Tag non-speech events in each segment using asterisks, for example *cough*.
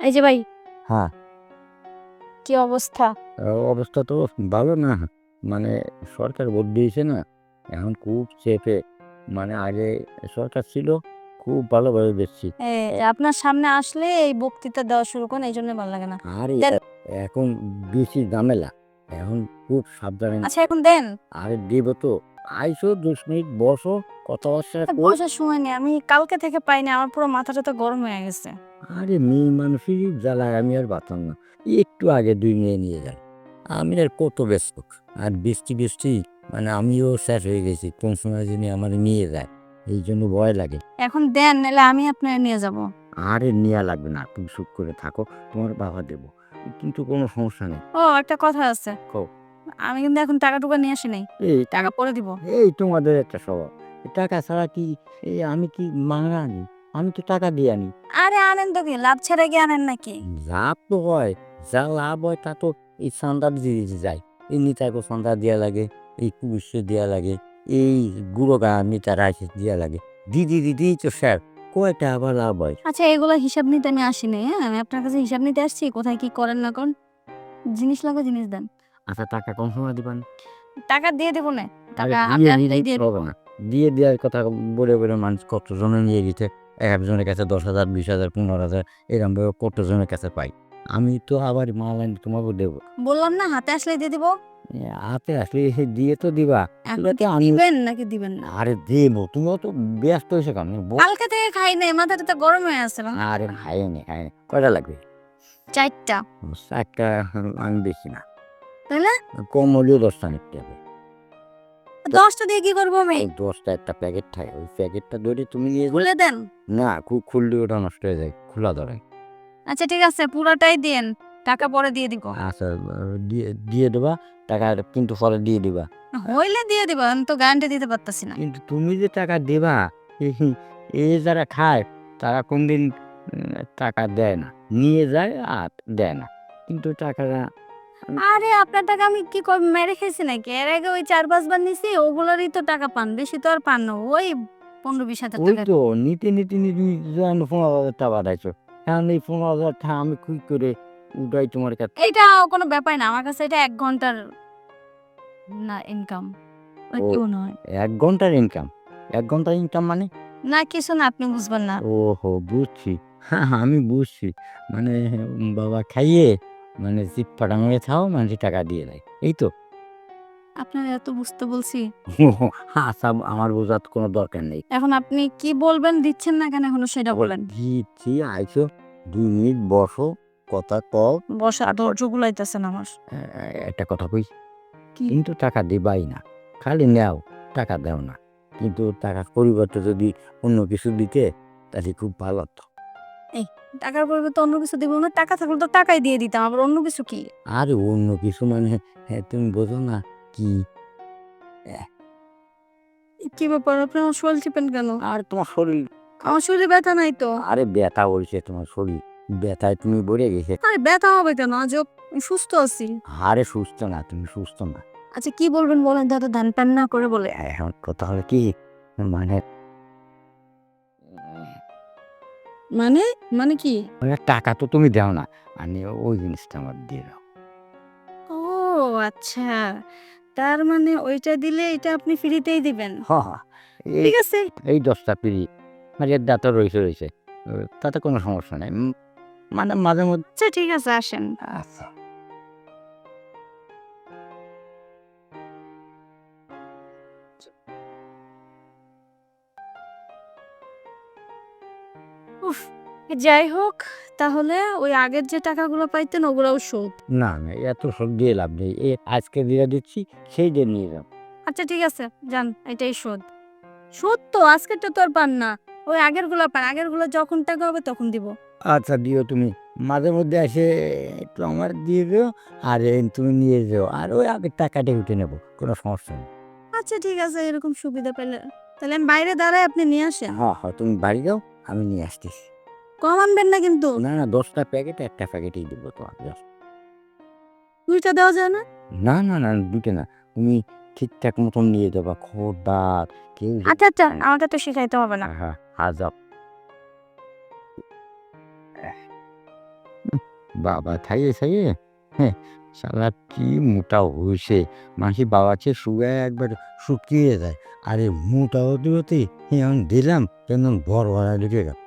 এই যে ভাই। হ্যাঁ। কি অবস্থা? অবস্থা তো ভালো না। মানে সরকার ভোট দিয়েছে না। এখন খুব চেপে মানে আগে সরকার ছিল খুব ভালোভাবে দেখছি আপনার সামনে আসলে এই বক্তৃতা দেওয়া শুরু করেন এই জন্য ভালো লাগে না। আর। এখন বেশি ঝামেলা। এখন খুব সাবধানে আচ্ছা এখন দেন। আরে দেব তো। আইসো দশ মিনিট বসো কথাবার্তা। বসার সময় নেই আমি কালকে থেকে পাইনি আমার পুরো মাথাটা তো গরম হয়ে গেছে। আরে মেয়ে মানুষেরই জ্বালায় আমি আর বাঁচলাম না। একটু আগে দুই মেয়ে নিয়ে যান। আমি আর কত ব্যস্ত। আর বৃষ্টি বৃষ্টি মানে আমিও শেষ হয়ে গেছি। কোন সময় যিনি আমার নিয়ে যায় এই জন্য ভয় লাগে। এখন দেন নাহলে আমি আপনার নিয়ে যাব। আরে নেওয়া লাগবে না তুমি সুখ করে থাকো তোমার বাবা দেবো। কিন্তু কোনো সমস্যা নেই। ও একটা কথা আছে। কও। আমি কিন্তু এখন টাকা টুকা নিয়ে আসি নাই। এই টাকা পরে দিব। এই তোমাদের একটা স্বভাব টাকা ছাড়া কি এই আমি কি মাংরা আনি? আমি তো টাকা দিয়ে আনি। আরে আনেন তো কি? লাভ ছেড়ে গিয়ে আনেন নাকি? লাভ তো হয়। যা লাভ হয় তা তো এই চান্দা দিয়ে যায় এই নিতাইকে চান্দা দেওয়া লাগে এই পুলিশে দেওয়া লাগে এই গুঁড়ো গা নিতা রাইসে দেওয়া লাগে। দিদি দিদি তো স্যার কয়টা আবার লাভ হয়? আচ্ছা এগুলো হিসাব নিতে আমি আসিনি হ্যাঁ? আমি আপনার কাছে হিসাব নিতে আসছি কোথায় কি করেন না করেন। জিনিস লাগবে জিনিস দেন। আচ্ছা টাকা কম সময় দিবেন? টাকা দিয়ে দেবো না। টাকা দিয়ে তো না। দিয়ে দেওয়ার কথা বলে বলে মানুষ কতজনে নিয়ে গেছে? একজনের কাছে দশ হাজার বিশ হাজার পনেরো হাজার এরকম ভাবে কতজনের কাছে পাই? আমি তো আবার মাল আনি তোমাকে দেবো। বললাম না হাতে আসলে দিয়ে দিব? হাতে আসলে এসে দিয়ে তো দিবা। দিবেন নাকি দিবেন না? আরে দেবো। তুমিও তো ব্যস্ত হয়েছে কেন। কালকে থেকে খাই নাই মাথাটা তো গরম হয়ে আছে আরে খাইনি খাইনি। কয়টা লাগবে? চারটা। একটা আমি বেশি না তাহলে? কম হলেও দশটা নিতে হবে। দশটা দিয়ে কি করব আমি? দশটা একটা প্যাকেট থাকে ওই প্যাকেটটা ধরে তুমি নিয়ে খুলে দেন। না খুব খুললে ওটা নষ্ট হয়ে যায় খোলা ধরে। আচ্ছা ঠিক আছে পুরোটাই দিন টাকা পরে দিয়ে দিব। আচ্ছা দিয়ে দিয়ে দেবা টাকা কিন্তু পরে দিয়ে দিবা। হইলে দিয়ে দিব আমি তো গ্যারান্টি দিতে পারতাছি না। কিন্তু তুমি যে টাকা দেবা এই যারা খায় তারা কোনদিন টাকা দেয় না। নিয়ে যায় আর দেয় না। কিন্তু টাকাটা আরে আপনার টাকা আমি কি করব মেরে খেয়েছি নাকি? এর আগে ওই চার পাঁচবার নিছি ওগুলোরই তো টাকা পান বেশি তো আর পান না। ওই পনেরো বিশ হাজার ওই টাকা। তো নিতে নিতে নিতে যেন পনেরো হাজার টাকা বাড়াইছো। এখন এই পনেরো হাজার টাকা আমি কি করে উঠাই তোমার কাছে এটা কোনো ব্যাপার না আমার কাছে এটা এক ঘণ্টার না ইনকাম ও। কেউ নয়। এক ঘণ্টার ইনকাম এক ঘণ্টার ইনকাম মানে? না কিছু না আপনি বুঝবেন না। ওহো বুঝছি। হ্যাঁ আমি বুঝছি। মানে উম, বাবা খাইয়ে মানে জিপ ফাটানো খাও মানে টাকা দিয়ে দেয়। এই তো। আপনার এত বুঝতে বলছি। *laughs* আচ্ছা আমার বোঝার কোনো দরকার নেই। এখন আপনি কি বলবেন দিচ্ছেন না কেন এখনও সেটা বলেন। দিচ্ছি আইসো দুই মিনিট বসো কথা কও। বসা ধৈর্য গুলাইতেছেন আমার। একটা কথা কই। কিন্তু টাকা দিবাই না। খালি নেও টাকা দেও না। কিন্তু টাকার পরিবর্তে যদি অন্য কিছু দিতে তাহলে খুব ভালো হতো। টাকার পরিবর্তে অন্য কিছু দিব না টাকা থাকলে তো টাকাই দিয়ে দিতাম আবার অন্য কিছু কি? আর অন্য কিছু মানে হ্যাঁ, তুমি বোঝো না কি? কি ব্যাপার? আপনি আমার শরীর চিপেন কেন? আর তোমার শরীর আমার শরীরে ব্যথা নাই তো? আরে ব্যথা বলছে তোমার শরীর ব্যথায় তুমি বলে গেছে। আরে ব্যথা হবে কেন? আজ সুস্থ আছি। আরে সুস্থ না তুমি সুস্থ না। আচ্ছা কি বলবেন বলেন দাদা ধান প্যান না করে বলে। এখন কথা হলো কি মানে মানে মানে কি? মানে টাকা তো তুমি দাও না আমি ওই জিনিসটা আমার দিয়ে দাও। ও আচ্ছা। তার মানে ওইটা দিলে এটা আপনি ফ্রিতেই দিবেন? হ হ, এই ঠিক আছে। এই দশটা ফ্রি মানে এর দাঁত রয়েছে রয়েছে। তাতে কোনো সমস্যা নেই। উম, মানে মাঝে মধ্যে আচ্ছা ঠিক আছে আসেন। আচ্ছা। উফ যাই হোক তাহলে ওই আগের যে টাকাগুলো পাইতেন ওগুলোও শোধ। না না এত সব দিয়ে লাভ নেই। এ আজকে দিয়ে দিচ্ছি সেই দিয়ে নিয়ে যাও। আচ্ছা ঠিক আছে যান এটাই শোধ। শোধ তো আজকেরটা তো আর পান না। ওই আগেরগুলো পান আগেরগুলো যখন টাকা হবে তখন দিব। আচ্ছা দিও তুমি। মাঝে মধ্যে এসে একটু আমার দিয়ে দিও আর তুমি নিয়ে যেও। আর ওই আগের টাকাটা উঠে নেব কোনো সমস্যা নেই। আচ্ছা ঠিক আছে এরকম সুবিধা পেলে। তাহলে আমি বাইরে দাঁড়ায় আপনি নিয়ে আসেন। হ্যাঁ হ্যাঁ তুমি বাড়ি যাও। আমি নিয়ে আসতেছি। কম আনবেন না কিন্তু। না না দশটা প্যাকেট একটা প্যাকেটই দেবো তোমার just। দুইটা দেওয়া যায় না? না না না দুটো না। তুমি ঠিকঠাক মতন নিয়ে যাবা খবরদার কেউ যেন- আচ্ছা আচ্ছা আমাকে তো শিখাইতে হবে না। হ্যাঁ হাজাব বাবা খাইয়ে খাইয়ে হ্যাঁ শালা কি মোটা হয়েছে মাসি বাবা চেয়ে শুয়ে একবার শুকিয়ে দেয়। আরে মোটা হতে হতে এখন দিলাম কেন বড় ভরা ঢুকে গেল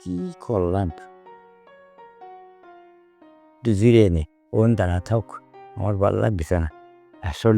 কি করলাম জিরে নে ওন দাঁড়া থাক, আমার ভালো বিছানা। আসলে